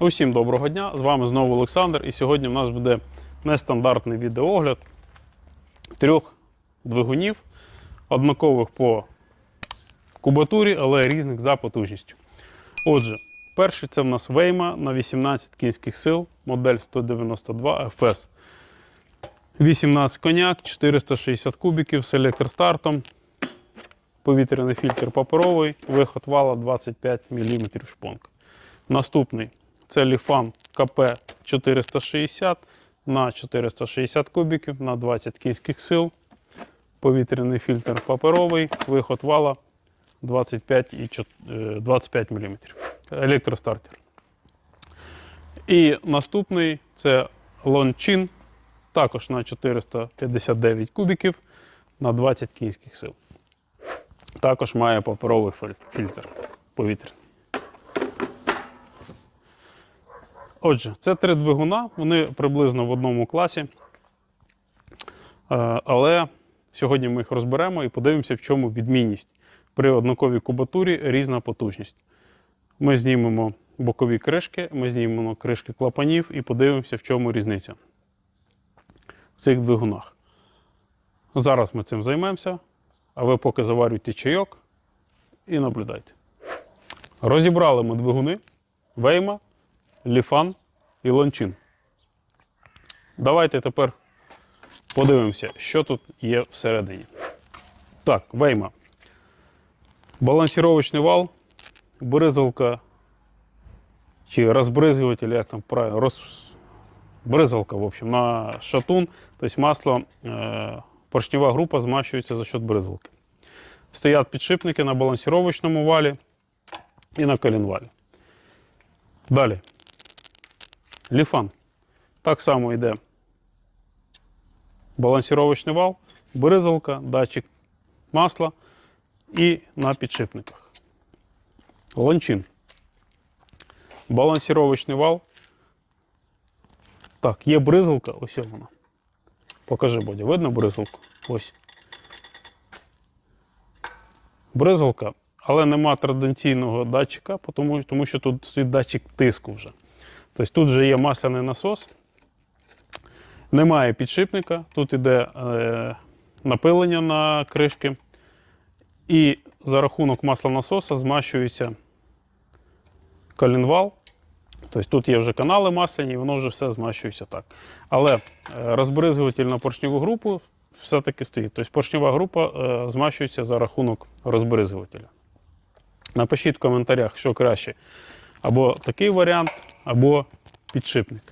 Усім доброго дня! З вами знову Олександр. І сьогодні в нас буде нестандартний відеоогляд трьох двигунів, однакових по кубатурі, але різних за потужністю. Отже, перший це в нас Вейма на 18 кінських сил, модель 192 FS. 18 коняк, 460 кубіків з електростартом, повітряний фільтр паперовий, виход вала 25 мм шпонка. Наступний це Ліфан КП 460 на 460 кубіків на 20 кінських сил. Повітряний фільтр паперовий, виход вала 25, і е, 25 мм. Електростартер. І наступний це Лончин, також на 459 кубіків на 20 кінських сил. Також має паперовий фільтр повітряний. Отже, це три двигуна, вони приблизно в одному класі. Е, Але сьогодні ми їх розберемо і подивимося, в чому відмінність. При однаковій кубатурі різна потужність. Ми знімемо бокові кришки, ми знімемо кришки клапанів і подивимося, в чому різниця в цих двигунах. Зараз ми цим займемося, а ви поки заварюйте чайок і наблюдайте. Розібрали ми двигуни Вейма, Ліфан і Лончин. Давайте тепер подивимося, що тут є всередині. Так, Вейма. Балансіровочний вал, бризалка чи розбризгуватель, як там правильно, роз... бризалка, в общем, на шатун, тобто масло, е... поршнева група змащується за счет бризалки. Стоять підшипники на балансіровочному валі і на коленвалі. Далі. Ліфан. Так само йде балансіровочний вал, бризалка, датчик масла і на підшипниках. Ланчин. Балансіровочний вал. Так, є бризалка, ось вона. Покажи, Бодя, видно бризалку? Ось. Бризалка, але нема традиційного датчика, тому, що тут стоїть датчик тиску вже. Тобто тут вже є масляний насос, немає підшипника, тут іде е, напилення на кришки. І за рахунок маслонасоса змащується коленвал. Тобто тут є вже канали масляні, і воно вже все змащується так. Але е, розбризгуватель на поршневу групу все-таки стоїть. Тобто поршнева група е, змащується за рахунок розбризгувателя. Напишіть в коментарях, що краще. Або такий варіант, або підшипник.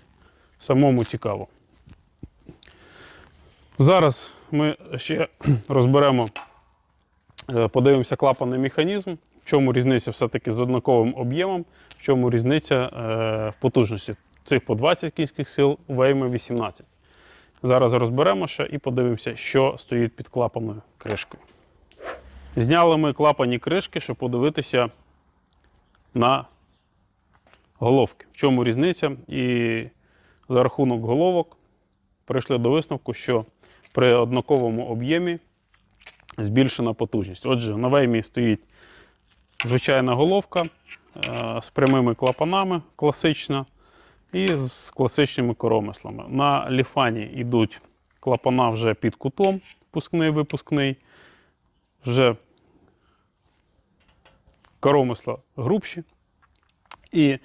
Самому цікаво. Зараз ми ще розберемо, е, подивимося клапанний механізм, в чому різниця все-таки з однаковим об'ємом, в чому різниця е, в потужності. Цих по 20 кінських сил, вейми 18. Зараз розберемо ще і подивимося, що стоїть під клапанною кришкою. Зняли ми клапані кришки, щоб подивитися на головки. В чому різниця? І за рахунок головок прийшли до висновку, що при однаковому об'ємі збільшена потужність. Отже, на веймі стоїть звичайна головка е, з прямими клапанами, класична, і з класичними коромислами. На ліфані йдуть клапана вже під кутом, впускний випускний. Вже коромисла грубші. І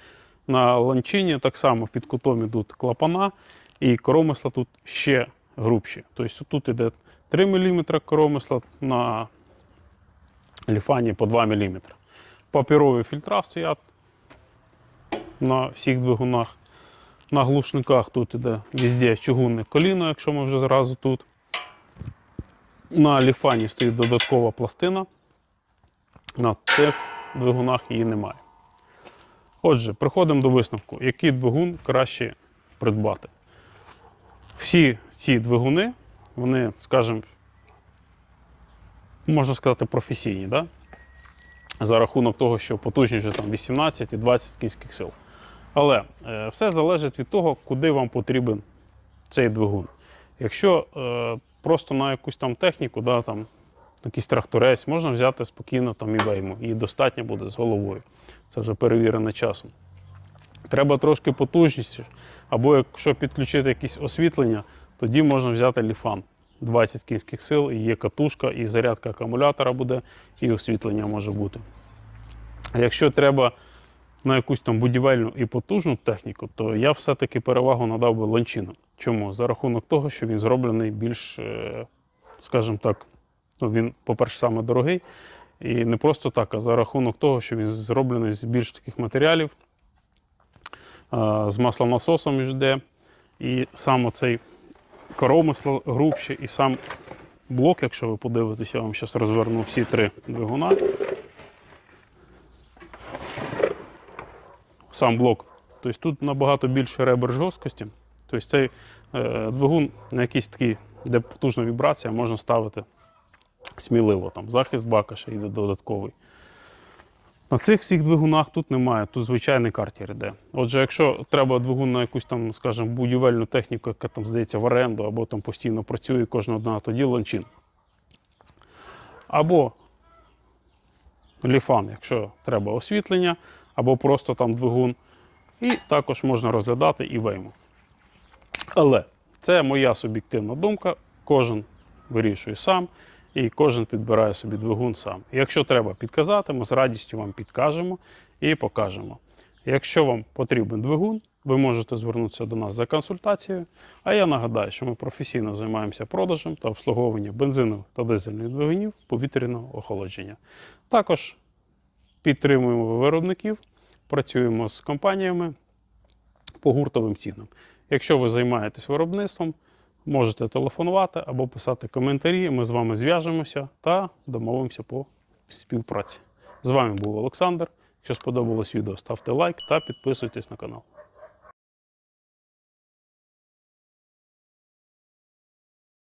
на ланчині так само під кутом йдуть клапана, і коромисла тут ще грубші. Тобто тут йде 3 мм коромисла, на ліфані по 2 мм. Паперові фільтра стоять на всіх двигунах. На глушниках тут іде везде чугунне коліно, якщо ми вже зразу тут. На ліфані стоїть додаткова пластина. На цих двигунах її немає. Отже, приходимо до висновку, який двигун краще придбати. Всі ці двигуни, вони, скажімо, можна сказати, професійні, да? за рахунок того, що потужність вже там 18 і 20 кінських сил. Але е, все залежить від того, куди вам потрібен цей двигун. Якщо е, просто на якусь там техніку, да, там, якийсь тракторець, можна взяти спокійно там і вейму, і достатньо буде з головою. Це вже перевірено часом. Треба трошки потужніше. Або якщо підключити якесь освітлення, тоді можна взяти ліфан. 20 кінських сил, і є катушка, і зарядка акумулятора буде, і освітлення може бути. А якщо треба на якусь там будівельну і потужну техніку, то я все-таки перевагу надав би ланчину. Чому? За рахунок того, що він зроблений більш, е, скажімо так, ну, він, по-перше, саме дорогий. І не просто так, а за рахунок того, що він зроблений з більш таких матеріалів, з маслонасосом йде. І сам оцей коромисло грубше, і сам блок, якщо ви подивитеся, я вам зараз розверну всі три двигуна. Сам блок. Тобто тут набагато більше ребер жорсткості. Тобто цей е, двигун на якийсь такий, де потужна вібрація, можна ставити сміливо. Там захист бака ще йде додатковий. На цих всіх двигунах тут немає, тут звичайний картер йде. Отже, якщо треба двигун на якусь там, скажімо, будівельну техніку, яка там здається в оренду, або там постійно працює кожного дня, тоді ланчин. Або ліфан, якщо треба освітлення, або просто там двигун. І також можна розглядати і вейму. Але це моя суб'єктивна думка. Кожен вирішує сам і кожен підбирає собі двигун сам. Якщо треба підказати, ми з радістю вам підкажемо і покажемо. Якщо вам потрібен двигун, ви можете звернутися до нас за консультацією. А я нагадаю, що ми професійно займаємося продажем та обслуговуванням бензинових та дизельних двигунів повітряного охолодження. Також підтримуємо виробників, працюємо з компаніями по гуртовим цінам. Якщо ви займаєтесь виробництвом, можете телефонувати або писати коментарі. Ми з вами зв'яжемося та домовимося по співпраці. З вами був Олександр. Якщо сподобалось відео, ставте лайк та підписуйтесь на канал.